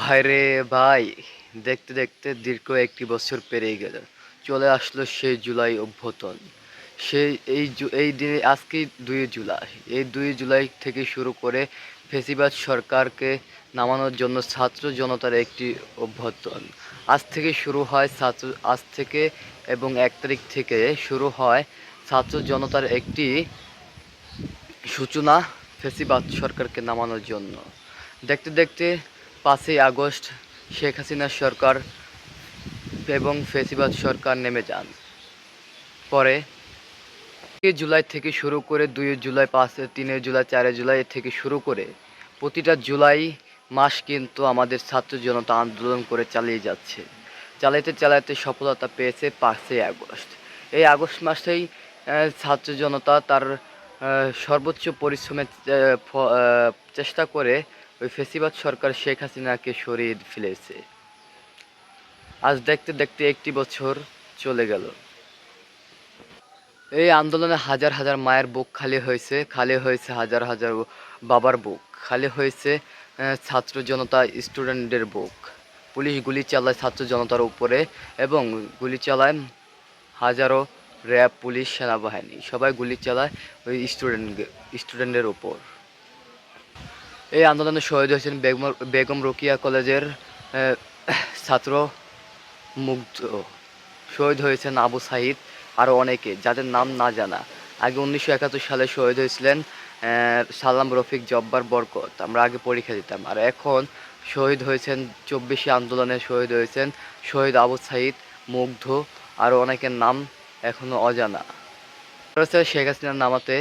ভাইরে ভাই, দেখতে দেখতে দীর্ঘ একটি বছর পেরিয়ে গেল। চলে আসলো সেই জুলাই অভ্যুত্থান সেই, এই এই দিনে আজকে দুই জুলাই। এই দুই জুলাই থেকে শুরু করে ফেসিবাদ সরকারকে নামানোর জন্য ছাত্র জনতার একটি অভ্যর্থন। আজ থেকে শুরু হয় ছাত্র, আজ থেকে এবং এক তারিখ থেকে শুরু হয় ছাত্র জনতার একটি সূচনা ফেসিবাদ সরকারকে নামানোর জন্য। দেখতে দেখতে পাঁচই আগস্ট শেখ হাসিনা সরকার এবং ফেসিবাদ সরকার নেমে যান। পরে জুলাই থেকে শুরু করে দুই জুলাই, পাঁচ, তিনে জুলাই, চারে জুলাই থেকে শুরু করে প্রতিটা জুলাই মাস কিন্তু আমাদের ছাত্র জনতা আন্দোলন করে চালিয়ে যাচ্ছে। চালাইতে চালাইতে সফলতা পেয়েছে পাঁচই আগস্ট। এই আগস্ট মাসেই ছাত্র জনতা তার সর্বোচ্চ পরিশ্রমের চেষ্টা করে ওই ফেসিবাদ সরকার শেখ হাসিনাকে সরিয়ে ফেলেছে। আজ দেখতে দেখতে একটি বছর চলে গেল। এই আন্দোলনে হাজার হাজার মায়ের বুক খালি হয়েছে খালি হয়েছে হাজার হাজার বাবার বুক, খালি হয়েছে ছাত্র জনতা স্টুডেন্টদের বুক। পুলিশ গুলি চালায় ছাত্র জনতার উপরে এবং গুলি চালায় হাজারো র্যাব, পুলিশ, সেনাবাহিনী, সবাই গুলি চালায় ওই স্টুডেন্ট স্টুডেন্টের উপর। এই আন্দোলনে শহীদ হয়েছেন বেগম বেগম রোকিয়া কলেজের ছাত্র মুগ্ধ। শহীদ হয়েছেন আবু সাহিদ আরও অনেকে যাদের নাম না জানা। আগে উনিশশো একাত্তর সালে শহীদ হয়েছিলেন সালাম রফিক জব্বার বরকত। আমরা আগে পরীক্ষা দিতাম। আর এখন শহীদ হয়েছেন, চব্বিশে আন্দোলনে শহীদ হয়েছেন শহীদ আবু সাহিদ মুগ্ধ আরও অনেকের নাম এখনও অজানা। শেখ হাসিনার নামাতে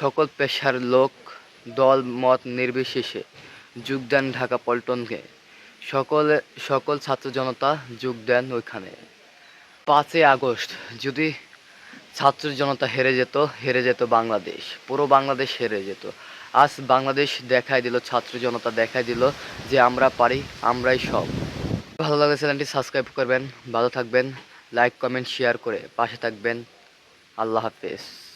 সকল পেশার লোক দল, মত নির্বিশেষে যোগ দেন ঢাকা পল্টনকে। সকলে, সকল ছাত্র জনতা যোগ দেন ওইখানে। পাঁচই আগস্ট, যদি ছাত্র জনতা হেরে যেত হেরে যেত বাংলাদেশ। পুরো বাংলাদেশ হেরে যেত। আজ বাংলাদেশ দেখাই দিল, ছাত্র জনতা দেখাই দিল যে আমরা পারি, আমরাই সব। ভালো লাগলে চ্যানেলটি সাবস্ক্রাইব করবেন, ভালো থাকবেন, লাইক, কমেন্ট, শেয়ার করে পাশে থাকবেন। আল্লাহ হাফেজ।